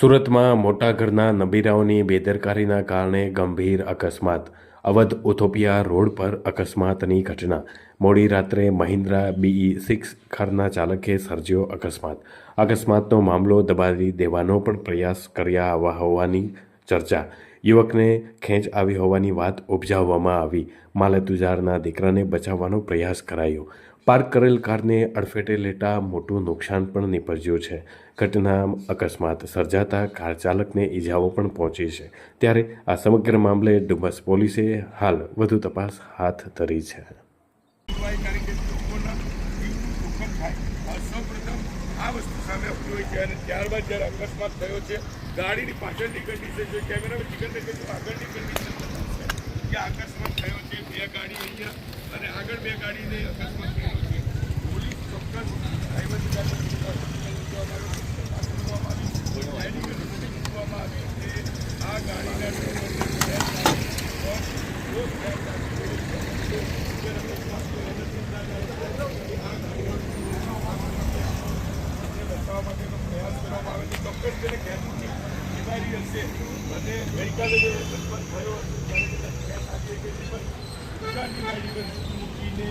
સુરતમાં મોટા ઘરના નબીરાઓની બેદરકારીના કારણે ગંભીર અકસ્માત. અવધ ઉથોપિયા રોડ પર અકસ્માતની ઘટના. મોડી રાત્રે મહિન્દ્રા બીઈ સિક્સ કારના ચાલકે સર્જ્યો અકસ્માત. અકસ્માતનો મામલો દબાવી દેવાનો પણ પ્રયાસ કર્યા હોવાની ચર્ચા. યુવકને ખેંચ આવી હોવાની વાત ઉપજાવવામાં આવી. માલતુજારના દીકરાને બચાવવાનો પ્રયાસ કરાયો. પાર્ક કરેલ કારને અડફેટે લેતા મોટું નુકસાન પણ નીપજ્યું છે. ઘટના અકસ્માત સર્જાતા કાર ચાલકને ઈજાઓ પણ પહોંચી છે. ત્યારે આ સમગ્ર મામલે ડુમસ પોલીસે હાલ વધુ તપાસ હાથ ધરી છે. અને ત્યારબાદ જ્યારે અકસ્માત થયો અકસ્માત થયો છે પોલીસ ચોક્કસ ડ્રાઈવર મૂકવામાં આવી કે આ ગાડીના બચાવવા માટેનો પ્રયાસ કરવામાં આવે છે ચોક્કસ તેને કેદની બીમારી હશે અને ગઈકાલે જે અકસ્માત થયો મૂકીને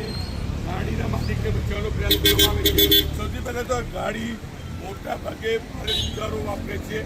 ગાડીના માલિકને બચાવવાનો પ્રયાસ કરવામાં આવે છે સૌથી પહેલાં તો ગાડી મોટા ભાગે ભારત સુધારો વાપરે છે.